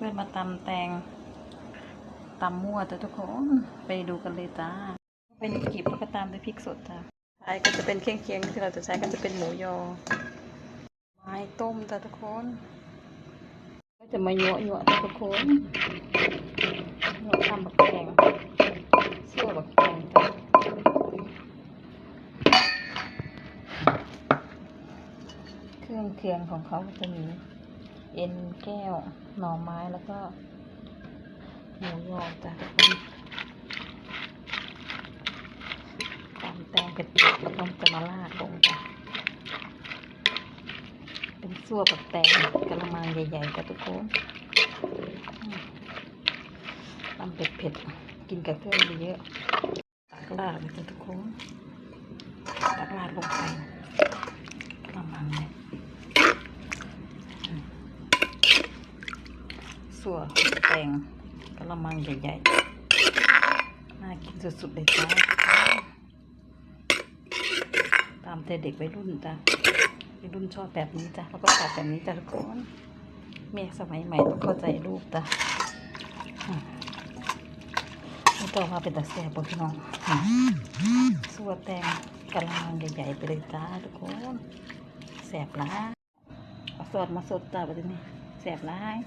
เพื่อนมาตำแตงตำมั่วแต่ทุกคนไปดูกันเลยจ้า เป็นกีบแล้วก็ตามด้วยพริกสดจ้าใช้ก็จะเป็นเคียงเคียงๆที่เราจะใช้ก็จะเป็นหมูยอ ไม้ต้มจ้าทุกคน ก็จะมาโยะโยะจ้าทุกคนโยะทำแบบแกงเสี่ยวแบบแกงจ้าเครื่องเคียงของเขาก็จะมี เอ็นแก้ว หน่อไม้แล้วก็ หมูยอจ้ะตามแตงเผ็ดๆแล้วก็จะมาลาดลงจ้ะเป็นซั่วแบบแตงกระมังใหญ่ๆจ้ะทุกคนตำเผ็ดๆกินกับเครื่องเยอะๆตักราดเลยจ้ะทุกคนตักราดลงไปกระมังเนี่ย สัวแตงกระมังใหญ่ๆ น่ากินสุดๆเลยจ้า ตามใจเด็กวัยรุ่นจ้ะวัยรุ่นชอบแบบนี้จ้ะแล้วก็ตัดแบบนี้จ้ะทุกคนแม่สมัยใหม่ต้องเข้าใจลูกจ้ะอืมนี่ต่อมาเป็นตาแซ่บพี่น้องสัวแตงกระมังใหญ่ๆไปเลยจ้าทุกคนแสบร้ายเอาสดมาสดจ้าแบบนี้แสบร้าย